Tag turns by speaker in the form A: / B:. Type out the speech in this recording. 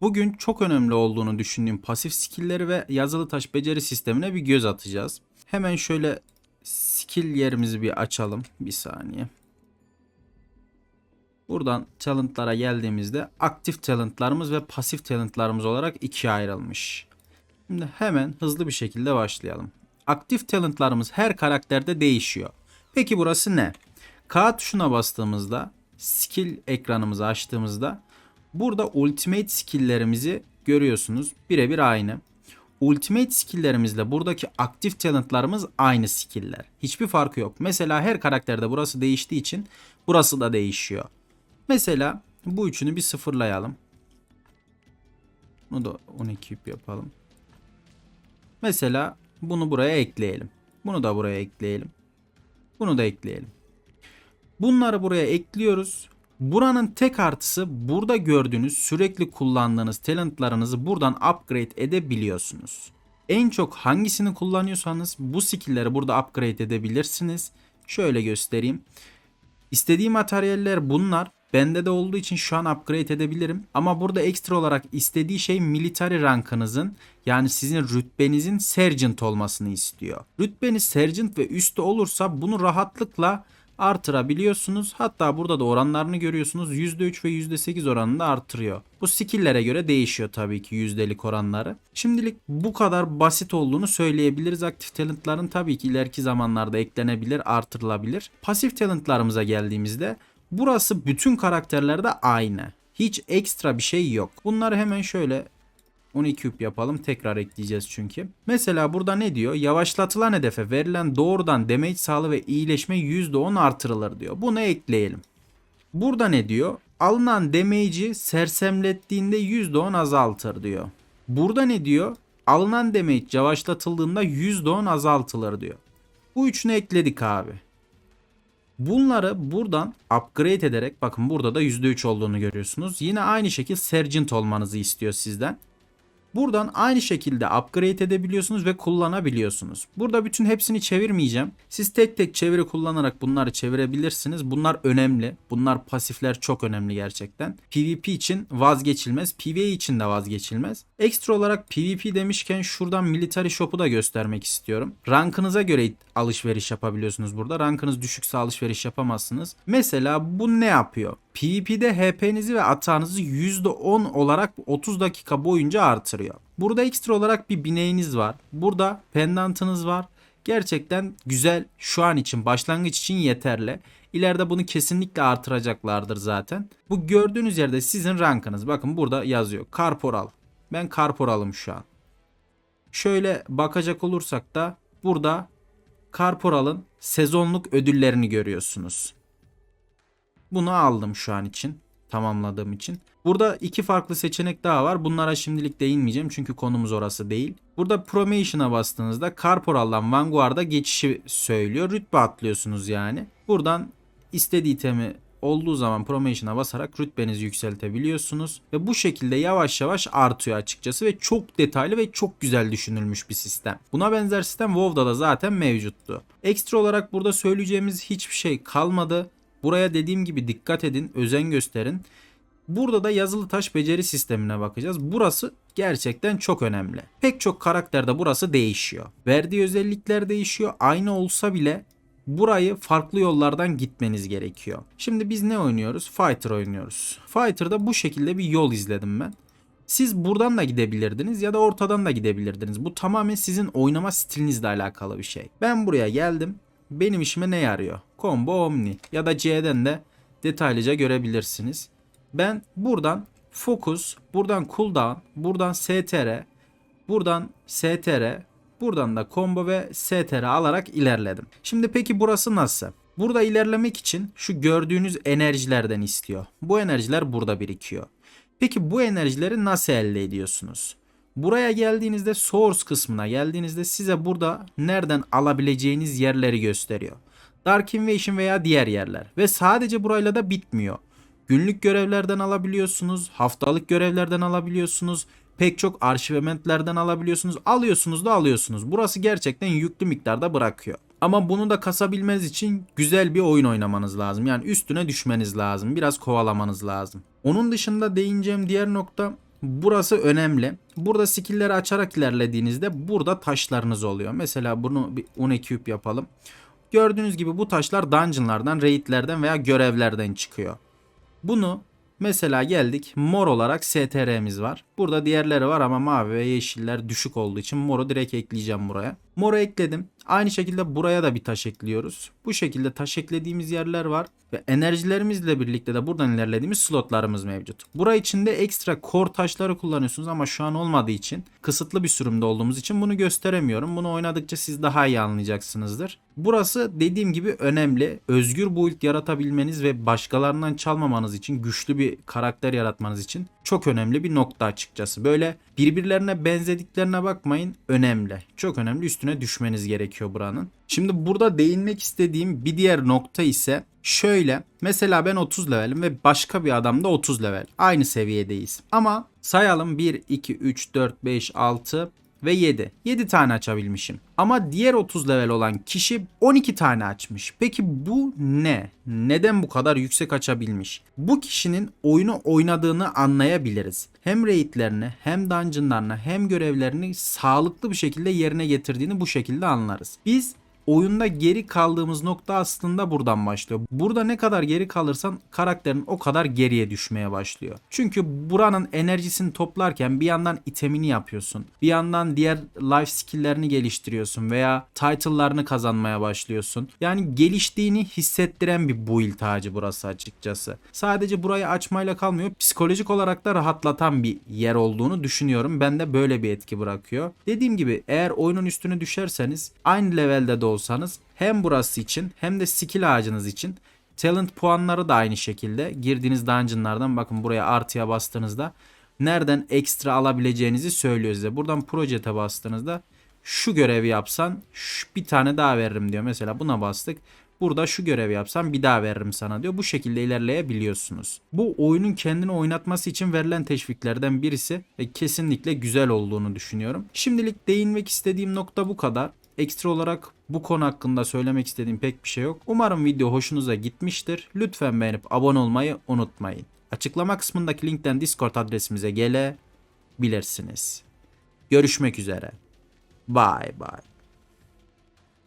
A: Bugün çok önemli olduğunu düşündüğüm pasif skill'leri ve yazılı taş beceri sistemine bir göz atacağız. Hemen şöyle skill yerimizi bir açalım. Bir saniye. Buradan talentlara geldiğimizde aktif talentlarımız ve pasif talentlarımız olarak ikiye ayrılmış. Şimdi hemen hızlı bir şekilde başlayalım. Aktif talentlarımız her karakterde değişiyor. Peki burası ne? K tuşuna bastığımızda skill ekranımızı açtığımızda burada ultimate skill'lerimizi görüyorsunuz. Birebir aynı. Ultimate skill'lerimizle buradaki aktif talentlarımız aynı skill'ler. Hiçbir farkı yok. Mesela her karakterde burası değiştiği için burası da değişiyor. Mesela bu üçünü bir sıfırlayalım. Bunu da 12 yap yapalım. Mesela bunu buraya ekleyelim. Bunu da buraya ekleyelim. Bunu da ekleyelim. Bunları buraya ekliyoruz. Buranın tek artısı burada gördüğünüz sürekli kullandığınız talentlarınızı buradan upgrade edebiliyorsunuz. En çok hangisini kullanıyorsanız bu skill'leri burada upgrade edebilirsiniz. Şöyle göstereyim. İstediğim materyaller bunlar. Bende de olduğu için şu an upgrade edebilirim. Ama burada ekstra olarak istediği şey military rankınızın yani sizin rütbenizin sergeant olmasını istiyor. Rütbeniz sergeant ve üstü olursa bunu rahatlıkla artırabiliyorsunuz. Hatta burada da oranlarını görüyorsunuz. %3 ve %8 oranında artırıyor. Bu skill'lere göre değişiyor tabii ki yüzdelik oranları. Şimdilik bu kadar basit olduğunu söyleyebiliriz. Aktif talentların tabii ki ileriki zamanlarda eklenebilir, artırılabilir. Pasif talentlarımıza geldiğimizde burası bütün karakterlerde aynı. Hiç ekstra bir şey yok. Bunları hemen şöyle 12 küp yapalım. Tekrar ekleyeceğiz çünkü. Mesela burada ne diyor? Yavaşlatılan hedefe verilen doğrudan damage sağlığı ve iyileşme %10 artırılır diyor. Bunu ekleyelim. Burada ne diyor? Alınan damage'i sersemlettiğinde %10 azaltır diyor. Burada ne diyor? Alınan damage yavaşlatıldığında %10 azaltılır diyor. Bu üçünü ekledik abi. Bunları buradan upgrade ederek bakın burada da %3 olduğunu görüyorsunuz. Yine aynı şekilde Sergeant olmanızı istiyor sizden. Buradan aynı şekilde upgrade edebiliyorsunuz ve kullanabiliyorsunuz. Burada bütün hepsini çevirmeyeceğim. Siz tek tek çeviri kullanarak bunları çevirebilirsiniz. Bunlar önemli. Bunlar pasifler çok önemli gerçekten. PvP için vazgeçilmez. PvE için de vazgeçilmez. Ekstra olarak PvP demişken şuradan Military Shop'u da göstermek istiyorum. Rankınıza göre alışveriş yapabiliyorsunuz burada. Rankınız düşükse alışveriş yapamazsınız. Mesela bu ne yapıyor? PvP'de HP'nizi ve atağınızı %10 olarak 30 dakika boyunca artırıyor. Burada ekstra olarak bir bineğiniz var. Burada pendantınız var. Gerçekten güzel şu an için başlangıç için yeterli. İleride bunu kesinlikle artıracaklardır zaten. Bu gördüğünüz yerde sizin rankınız. Bakın burada yazıyor. Karporal. Ben karporalım şu an. Şöyle bakacak olursak da burada Karporal'ın sezonluk ödüllerini görüyorsunuz. Bunu aldım şu an için. Tamamladığım için. Burada iki farklı seçenek daha var. Bunlara şimdilik değinmeyeceğim çünkü konumuz orası değil. Burada Promotion'a bastığınızda Karporal'dan Vanguard'a geçişi söylüyor. Rütbe atlıyorsunuz yani. Buradan istediği itemi olduğu zaman Promotion'a basarak rütbenizi yükseltebiliyorsunuz. Ve bu şekilde yavaş yavaş artıyor açıkçası ve çok detaylı ve çok güzel düşünülmüş bir sistem. Buna benzer sistem WoW'da da zaten mevcuttu. Ekstra olarak burada söyleyeceğimiz hiçbir şey kalmadı. Buraya dediğim gibi dikkat edin, özen gösterin. Burada da yazılı taş beceri sistemine bakacağız. Burası gerçekten çok önemli. Pek çok karakterde burası değişiyor. Verdiği özellikler değişiyor. Aynı olsa bile burayı farklı yollardan gitmeniz gerekiyor. Şimdi biz ne oynuyoruz? Fighter oynuyoruz. Fighter'da bu şekilde bir yol izledim ben. Siz buradan da gidebilirdiniz ya da ortadan da gidebilirdiniz. Bu tamamen sizin oynama stilinizle alakalı bir şey. Ben buraya geldim. Benim işime ne yarıyor? Combo Omni ya da C'den de detaylıca görebilirsiniz. Ben buradan Focus, buradan Cooldown, buradan STR, buradan STR, buradan da Combo ve STR alarak ilerledim. Şimdi peki burası nasıl? Burada ilerlemek için şu gördüğünüz enerjilerden istiyor. Bu enerjiler burada birikiyor. Peki bu enerjileri nasıl elde ediyorsunuz? Buraya geldiğinizde source kısmına geldiğinizde size burada nereden alabileceğiniz yerleri gösteriyor. Dark Invasion veya diğer yerler. Ve sadece burayla da bitmiyor. Günlük görevlerden alabiliyorsunuz, haftalık görevlerden alabiliyorsunuz, pek çok arşivmentlerden alabiliyorsunuz. Alıyorsunuz da alıyorsunuz. Burası gerçekten yüklü miktarda bırakıyor. Ama bunu da kasabilmeniz için güzel bir oyun oynamanız lazım. Yani üstüne düşmeniz lazım. Biraz kovalamanız lazım. Onun dışında değineceğim diğer nokta burası önemli. Burada skill'leri açarak ilerlediğinizde burada taşlarınız oluyor. Mesela bunu bir unecube yapalım. Gördüğünüz gibi bu taşlar dungeonlardan, raidlerden veya görevlerden çıkıyor. Bunu mesela geldik mor olarak STR'miz var. Burada diğerleri var ama mavi ve yeşiller düşük olduğu için moru direkt ekleyeceğim buraya. Moru ekledim. Aynı şekilde buraya da bir taş ekliyoruz. Bu şekilde taş eklediğimiz yerler var ve enerjilerimizle birlikte de buradan ilerlediğimiz slotlarımız mevcut. Bura içinde ekstra core taşları kullanıyorsunuz ama şu an olmadığı için kısıtlı bir sürümde olduğumuz için bunu gösteremiyorum. Bunu oynadıkça siz daha iyi anlayacaksınızdır. Burası dediğim gibi önemli. Özgür build yaratabilmeniz ve başkalarından çalmamanız için güçlü bir karakter yaratmanız için çok önemli bir nokta açıkçası. Böyle birbirlerine benzediklerine bakmayın. Önemli. Çok önemli. Üstüne düşmeniz gerekiyor buranın. Şimdi burada değinmek istediğim bir diğer nokta ise şöyle. Mesela ben 30 levelim ve başka bir adam da 30 level. Aynı seviyedeyiz. Ama sayalım 1, 2, 3, 4, 5, 6 ve 7. 7 tane açabilmişim. Ama diğer 30 level olan kişi 12 tane açmış. Peki bu ne? Neden bu kadar yüksek açabilmiş? Bu kişinin oyunu oynadığını anlayabiliriz. Hem raidlerini hem dungeonlarını hem görevlerini sağlıklı bir şekilde yerine getirdiğini bu şekilde anlarız. Biz oyunda geri kaldığımız nokta aslında buradan başlıyor. Burada ne kadar geri kalırsan karakterin o kadar geriye düşmeye başlıyor. Çünkü buranın enerjisini toplarken bir yandan itemini yapıyorsun. Bir yandan diğer life skill'lerini geliştiriyorsun veya title'larını kazanmaya başlıyorsun. Yani geliştiğini hissettiren bir build ağacı burası açıkçası. Sadece burayı açmayla kalmıyor. Psikolojik olarak da rahatlatan bir yer olduğunu düşünüyorum. Bende böyle bir etki bırakıyor. Dediğim gibi eğer oyunun üstüne düşerseniz aynı levelde de olsanız hem burası için hem de skill ağacınız için talent puanları da aynı şekilde girdiğiniz dungeonlardan bakın buraya artıya bastığınızda nereden ekstra alabileceğinizi söylüyor size. Buradan projete bastığınızda şu görevi yapsan şu bir tane daha veririm diyor. Mesela buna bastık. Burada şu görevi yapsam bir daha veririm sana diyor. Bu şekilde ilerleyebiliyorsunuz. Bu oyunun kendini oynatması için verilen teşviklerden birisi ve kesinlikle güzel olduğunu düşünüyorum. Şimdilik değinmek istediğim nokta bu kadar. Ekstra olarak bu konu hakkında söylemek istediğim pek bir şey yok. Umarım video hoşunuza gitmiştir. Lütfen beğenip abone olmayı unutmayın. Açıklama kısmındaki linkten Discord adresimize gelebilirsiniz. Görüşmek üzere. Bye bye.